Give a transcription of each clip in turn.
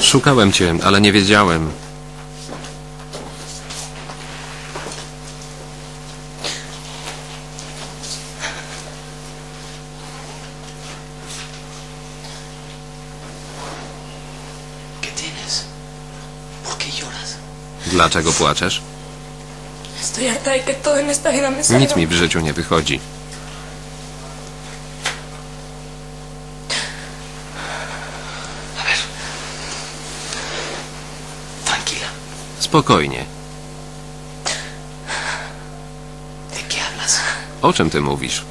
Szukałem cię, ale nie wiedziałem. Dlaczego płaczesz? Nic mi w życiu nie wychodzi. Spokojnie. O czym ty mówisz?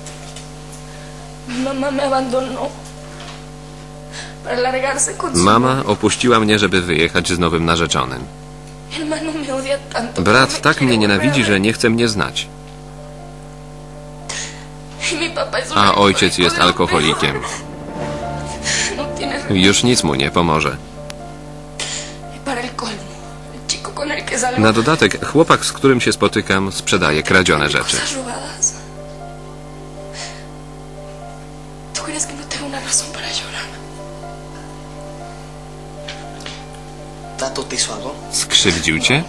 Mama opuściła mnie, żeby wyjechać z nowym narzeczonym. Brat tak mnie nienawidzi, że nie chce mnie znać. Y A ojciec jest alkoholikiem. No Już nic mu nie pomoże. Na dodatek, chłopak, z którym się spotykam, sprzedaje kradzione rzeczy. Cosas robadas. ¿Tú crees que no. Skrzywdził cię?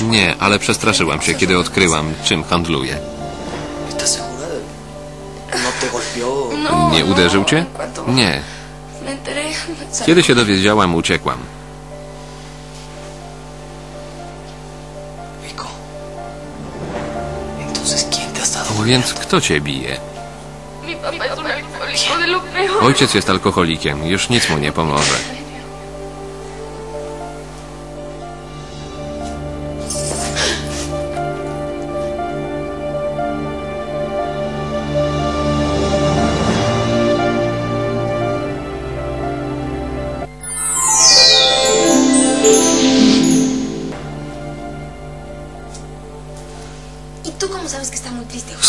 Nie, ale przestraszyłam się, kiedy odkryłam, czym handluje. ¿No? No, Nie uderzył cię? Nie. Kiedy się dowiedziałam, uciekłam. Więc kto cię bije? Ojciec jest alkoholikiem, już nic mu nie pomoże.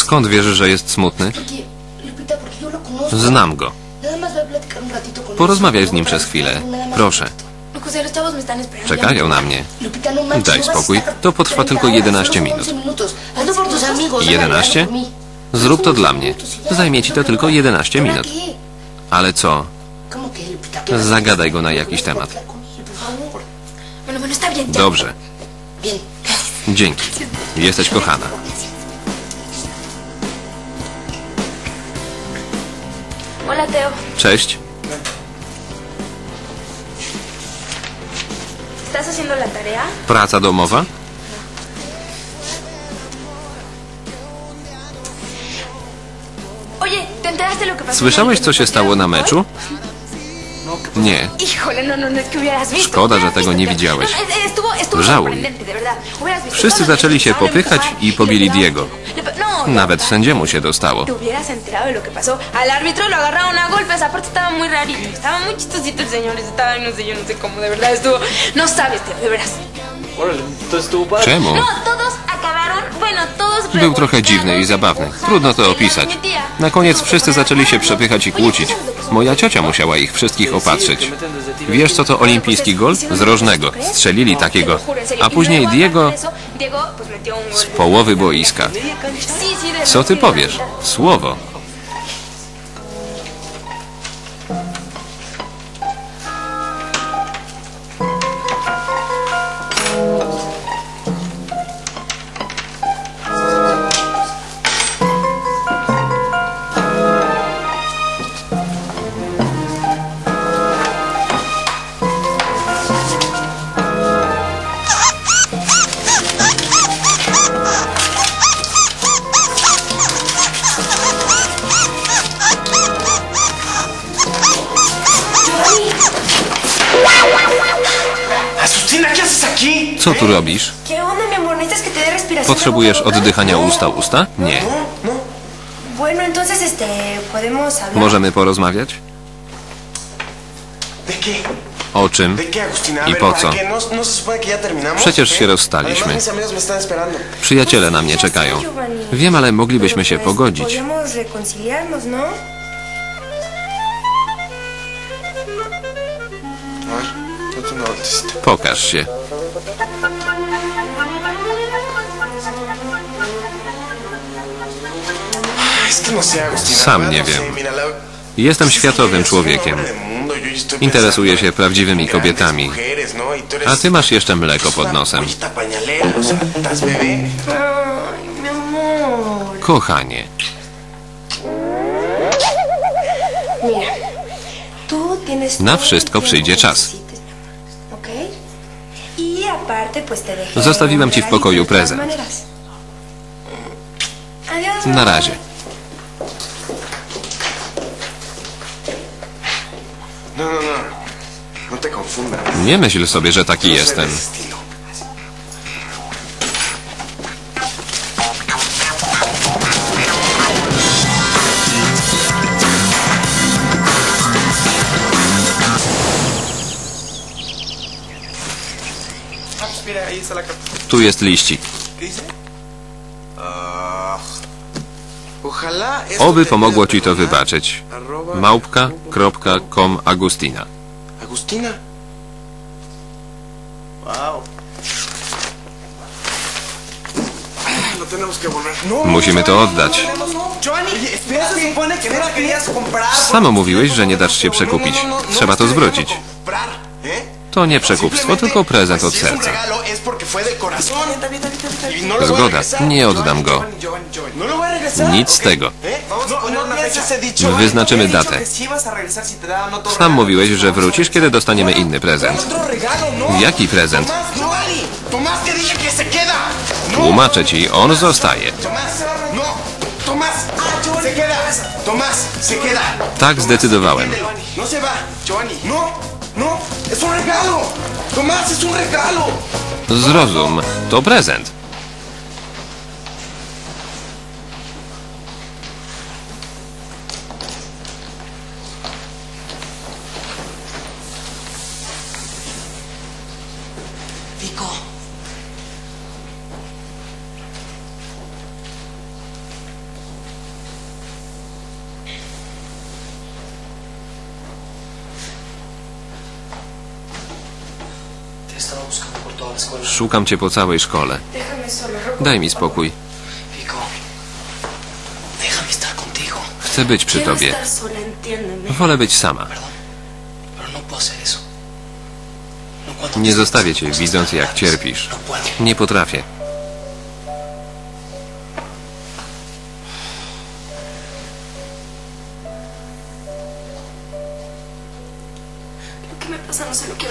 Skąd wierzysz, że jest smutny? Znam go. Porozmawiaj z nim przez chwilę. Proszę. Czekają na mnie. Daj spokój. To potrwa 30 tylko horas, 11 solo son minut. 11 minutos. Hazlo por tus amigos. 11? Por mí. Zrób to dla mnie. Zajmie ci to tylko 11 ¿Ahora minut. Ale co? ¿Cómo que, Lupita? ¿Qué vas a Zagadaj go na jakiś temat. Dobrze. Dzięki. Jesteś kochana. Hola, Teo. Cześć. ¿Estás haciendo la tarea? Praca domowa? Oye, ¿te enteraste lo que pasó? Słyszałeś, co się stało na meczu? Nie. Híjole, no, no, no, es que hubieras visto. Szkoda, że tego nie widziałeś. No, estuvo, estuvo Żałuj. Wszyscy zaczęli się popychać i pobili pegaban. Diego. Nawet sędziemu się dostało. Te hubieras enterado de lo que pasó. Al árbitro lo agarraron a golpes. Aparte estaba muy rarito. Estaba muy chistosito el señor. Estaba, no sé, yo no sé cómo. De verdad estuvo. No sabes, de veras. Czemu? No, todos acabaron. Bueno, todos. Był trochę dziwny i zabawny. Trudno to opisać. Na koniec wszyscy zaczęli się przepychać i kłócić. Moja ciocia musiała ich wszystkich opatrzyć. Wiesz co to olimpijski gol? Z rożnego. Strzelili takiego. A później Diego z połowy boiska. Co ty powiesz? Słowo. Co tu robisz? Potrzebujesz oddychania? Nie. Este, podemos hablar. Możemy porozmawiać? O czym? ¿De qué, Agustina? A ¿Y ver, po ¿para co? ¿No, ¿No? Przecież ¿Qué? się rozstaliśmy. Przyjaciele na mnie czekają. Wiem, ale moglibyśmy się pogodzić. Pokaż się. Sam nie wiem. Jestem światowym człowiekiem. pensando się prawdziwymi kobietami. ¿no? A ty masz jeszcze mleko pod nosem. Kochanie, Na wszystko przyjdzie czas. Zostawiłem ci w pokoju prezent. Adiós. na razie. No, no, no. Nie myśl sobie, że taki jestem. Tu jest liścik. Ah, Oby pomogło ci to wybaczyć. Małpka.com Agustina. Agustina. Wow. No, Musimy to oddać. No. Samo mówiłeś, że nie dasz się przekupić. Trzeba to zwrócić. To nie przekupstwo, tylko prezent od serca. Y no Zgoda, nie oddam go. No. Nic z tego. ¿Eh? No. Wyznaczymy datę. Sam mówiłeś, że wrócisz, kiedy dostaniemy inny prezent. Jaki prezent? Tłumaczę ci, on zostaje. Queda. Tak zdecydowałem. Es un regalo. Tomás, es un regalo. Zrozum, to prezent. Szukam cię po całej szkole. Daj mi spokój. Chcę być przy tobie. Wolę być sama. Nie zostawię cię, widząc jak cierpisz. Nie potrafię.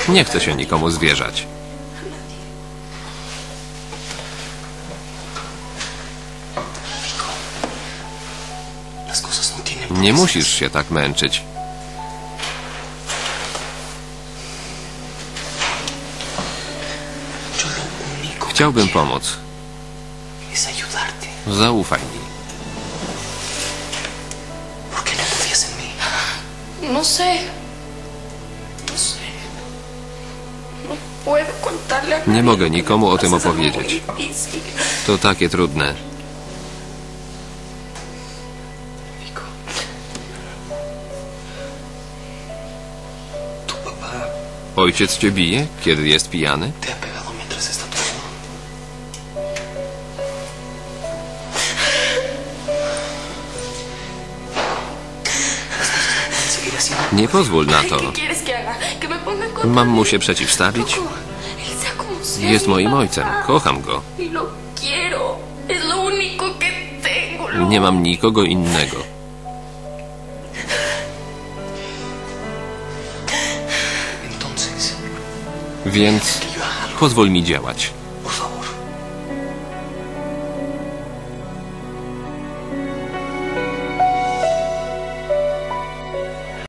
Nie chcę się nikomu zwierzać. Nie musisz się tak męczyć. Chciałbym pomóc. Zaufaj mi. No sé. Nie mogę nikomu o tym opowiedzieć. To takie trudne. Ojciec cię bije, kiedy jest pijany? no no Nie pozwól na to. ¿Qué quieres que haga? ¿Que me ponga contra Mam mu się przeciwstawić? Jest moim ojcem. Kocham go. Nie mam nikogo innego. Więc pozwól mi działać.